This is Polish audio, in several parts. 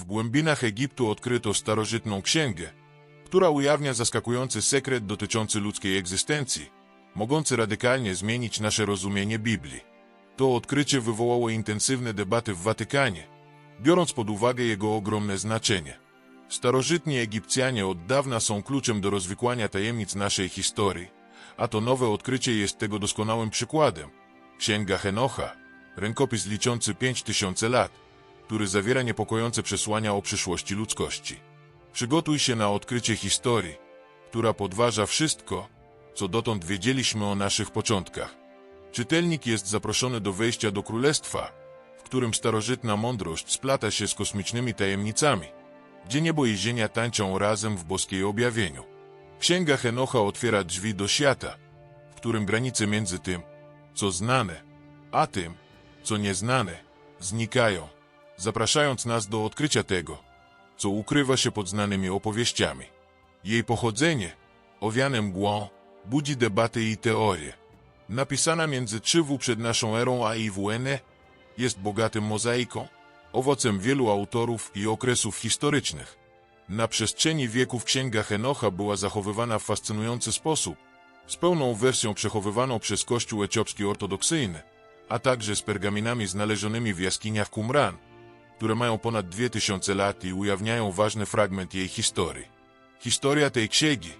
W głębinach Egiptu odkryto starożytną księgę, która ujawnia zaskakujący sekret dotyczący ludzkiej egzystencji, mogący radykalnie zmienić nasze rozumienie Biblii. To odkrycie wywołało intensywne debaty w Watykanie, biorąc pod uwagę jego ogromne znaczenie. Starożytni Egipcjanie od dawna są kluczem do rozwikłania tajemnic naszej historii, a to nowe odkrycie jest tego doskonałym przykładem. Księga Henocha, rękopis liczący 5000 lat, który zawiera niepokojące przesłania o przyszłości ludzkości. Przygotuj się na odkrycie historii, która podważa wszystko, co dotąd wiedzieliśmy o naszych początkach. Czytelnik jest zaproszony do wejścia do królestwa, w którym starożytna mądrość splata się z kosmicznymi tajemnicami, gdzie niebo i ziemia tańczą razem w boskiej objawieniu. Księga Henocha otwiera drzwi do świata, w którym granice między tym, co znane, a tym, co nieznane, znikają, zapraszając nas do odkrycia tego, co ukrywa się pod znanymi opowieściami. Jej pochodzenie, owiane mgłą, budzi debaty i teorie. Napisana między 3W przed naszą erą a IWN, jest bogatym mozaiką, owocem wielu autorów i okresów historycznych. Na przestrzeni wieków księga Henocha była zachowywana w fascynujący sposób, z pełną wersją przechowywaną przez Kościół etiopski ortodoksyjny, a także z pergaminami znalezionymi w jaskiniach Qumran, które mają ponad 2000 lat i ujawniają ważny fragment jej historii. Historia tej księgi,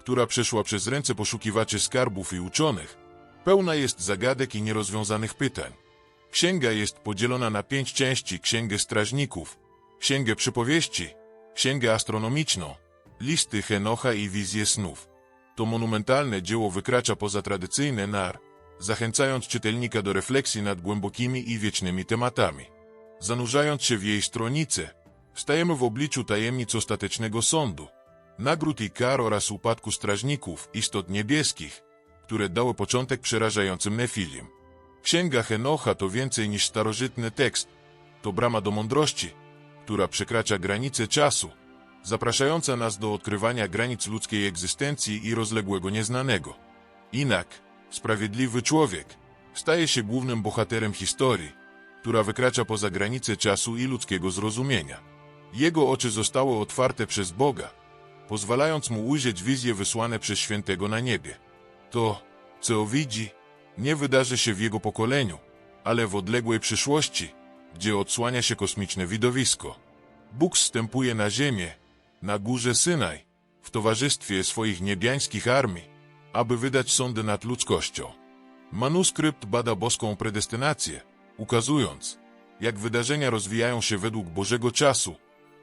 która przeszła przez ręce poszukiwaczy skarbów i uczonych, pełna jest zagadek i nierozwiązanych pytań. Księga jest podzielona na pięć części: Księgę Strażników, Księgę Przypowieści, Księgę Astronomiczną, Listy Henocha i Wizje Snów. To monumentalne dzieło wykracza poza tradycyjne nar, zachęcając czytelnika do refleksji nad głębokimi i wiecznymi tematami. Zanurzając się w jej stronice, stajemy w obliczu tajemnic ostatecznego sądu, nagród i kar oraz upadku strażników, istot niebieskich, które dały początek przerażającym Nefilim. Księga Henocha to więcej niż starożytny tekst, to brama do mądrości, która przekracza granice czasu, zapraszająca nas do odkrywania granic ludzkiej egzystencji i rozległego nieznanego. Inak, sprawiedliwy człowiek, staje się głównym bohaterem historii, która wykracza poza granice czasu i ludzkiego zrozumienia. Jego oczy zostały otwarte przez Boga, pozwalając mu ujrzeć wizje wysłane przez świętego na niebie. To, co widzi, nie wydarzy się w jego pokoleniu, ale w odległej przyszłości, gdzie odsłania się kosmiczne widowisko. Bóg wstępuje na ziemię, na górze Synaj, w towarzystwie swoich niebiańskich armii, aby wydać sądy nad ludzkością. Manuskrypt bada boską predestynację, ukazując, jak wydarzenia rozwijają się według Bożego czasu,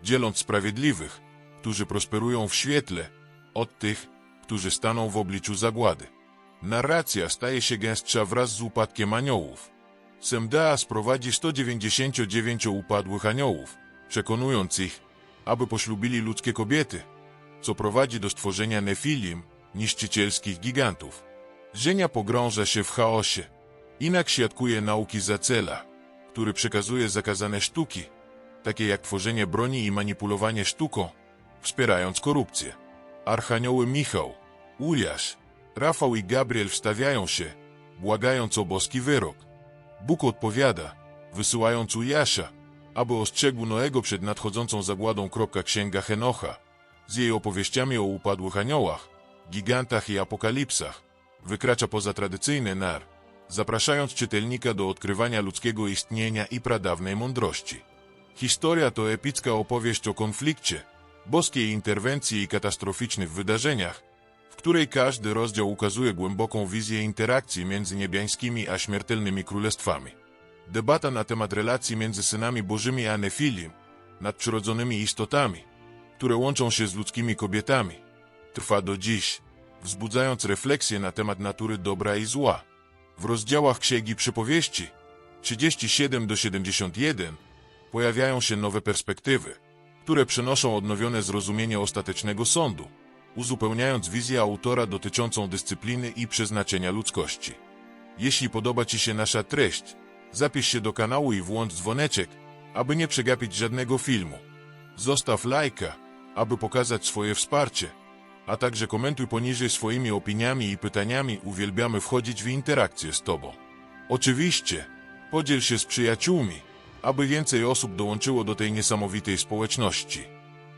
dzieląc sprawiedliwych, którzy prosperują w świetle, od tych, którzy staną w obliczu zagłady. Narracja staje się gęstsza wraz z upadkiem aniołów. Semdea sprowadzi 199 upadłych aniołów, przekonując ich, aby poślubili ludzkie kobiety, co prowadzi do stworzenia Nefilim, niszczycielskich gigantów. Ziemia pogrąża się w chaosie. Inak siatkuje nauki Zacela, który przekazuje zakazane sztuki, takie jak tworzenie broni i manipulowanie sztuką, wspierając korupcję. Archanioły Michał, Uriasz, Rafał i Gabriel wstawiają się, błagając o boski wyrok. Bóg odpowiada, wysyłając Ujasza, aby ostrzegł Noego przed nadchodzącą zagładą. Księga Henocha, z jej opowieściami o upadłych aniołach, gigantach i apokalipsach, wykracza poza tradycyjny nar, zapraszając czytelnika do odkrywania ludzkiego istnienia i pradawnej mądrości. Historia to epicka opowieść o konflikcie, boskiej interwencji i katastroficznych wydarzeniach, w której każdy rozdział ukazuje głęboką wizję interakcji między niebiańskimi a śmiertelnymi królestwami. Debata na temat relacji między synami bożymi a Nefilim, nadprzyrodzonymi istotami, które łączą się z ludzkimi kobietami, trwa do dziś, wzbudzając refleksję na temat natury dobra i zła. W rozdziałach Księgi Przypowieści 37 do 71 pojawiają się nowe perspektywy, które przynoszą odnowione zrozumienie ostatecznego sądu, uzupełniając wizję autora dotyczącą dyscypliny i przeznaczenia ludzkości. Jeśli podoba Ci się nasza treść, zapisz się do kanału i włącz dzwoneczek, aby nie przegapić żadnego filmu. Zostaw lajka, aby pokazać swoje wsparcie, a także komentuj poniżej swoimi opiniami i pytaniami. Uwielbiamy wchodzić w interakcję z Tobą. Oczywiście, podziel się z przyjaciółmi, aby więcej osób dołączyło do tej niesamowitej społeczności.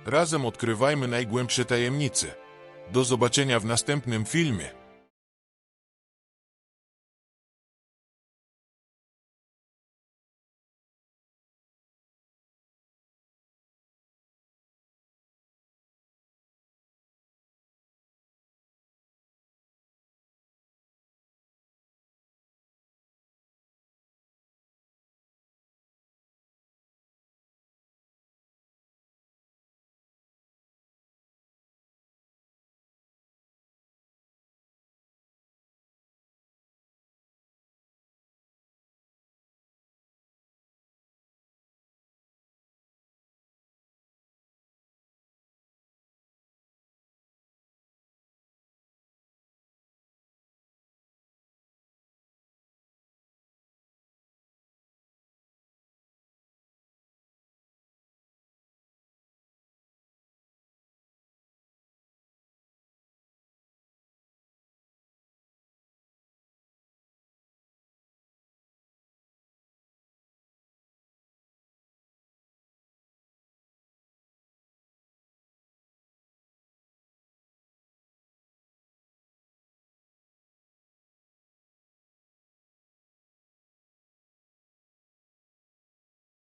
Razem odkrywajmy najgłębsze tajemnice. Do zobaczenia w następnym filmie.